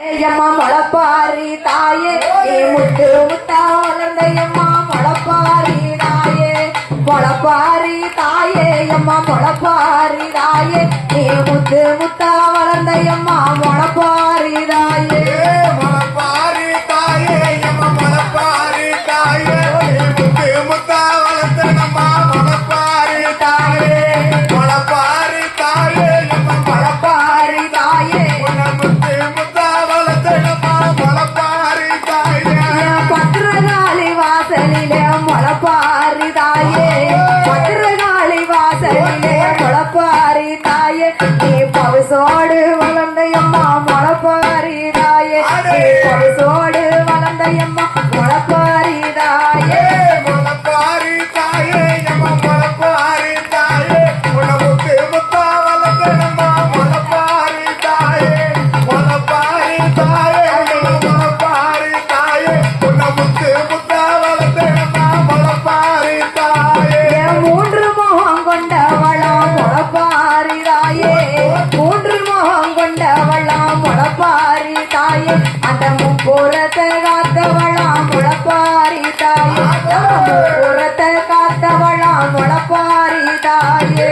அம்மா மழப்பாரி தாயே. ஏ முத்து முத்தா வளர்ந்த அம்மா மழப்பாரி தாயே. மழப்பாரி தாயே அம்மா மழப்பாரி தாயே. ஏ முத்து முத்தா வளர்ந்த அம்மா மழப்பாரி தாயே. पावसाळी ताय ते पावसाळ முளப்பாரி தாயே அந்த முப்புறத்தை காத்தவளா முளப்பாரி தாயே. முப்புறத்தை காத்தவளா முளப்பாரி தாயே.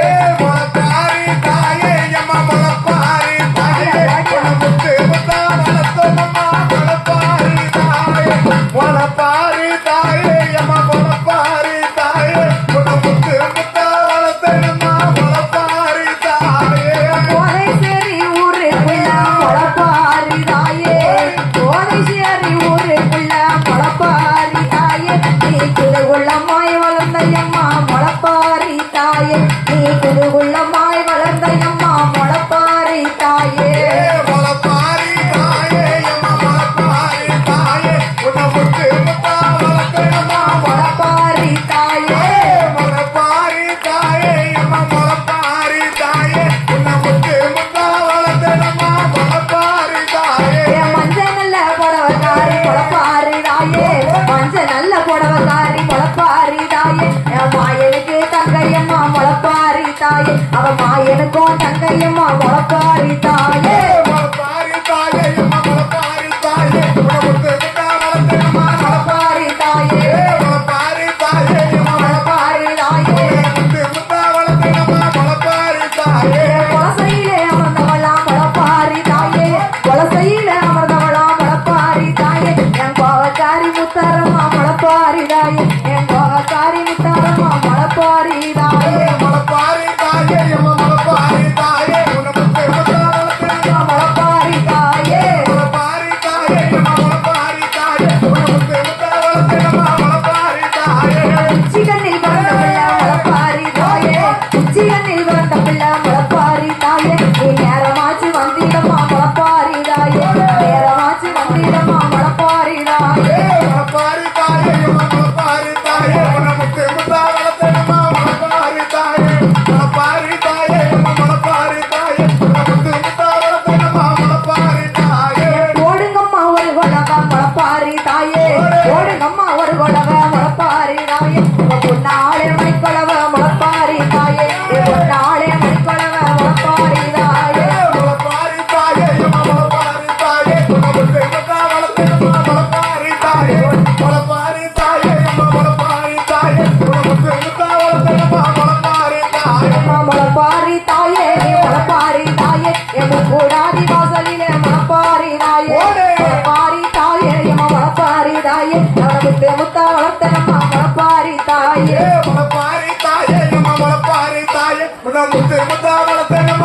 குது உள்ளமாய் வளர்ந்தயம்மா முளப்பாரி தாயே. நீ குது உள்ளமாய் வளர்ந்தயம்மா தாயே. முழக்கம் தங்கையம்மா முளப்பாரி தாயே. கொளவ முளப்பாரி நாயே. பொன்னாளே மணிக்கொளவ முளப்பாரி நாயே. தாயே. தாயே அவனை முத்து முத்தா வளர்த்த நம்ம முளப்பாரி தாயே. முளப்பாரி தாயே நம்ம முளப்பாரி தாயே. முத்து முத்தா வளர்த்த நம்ம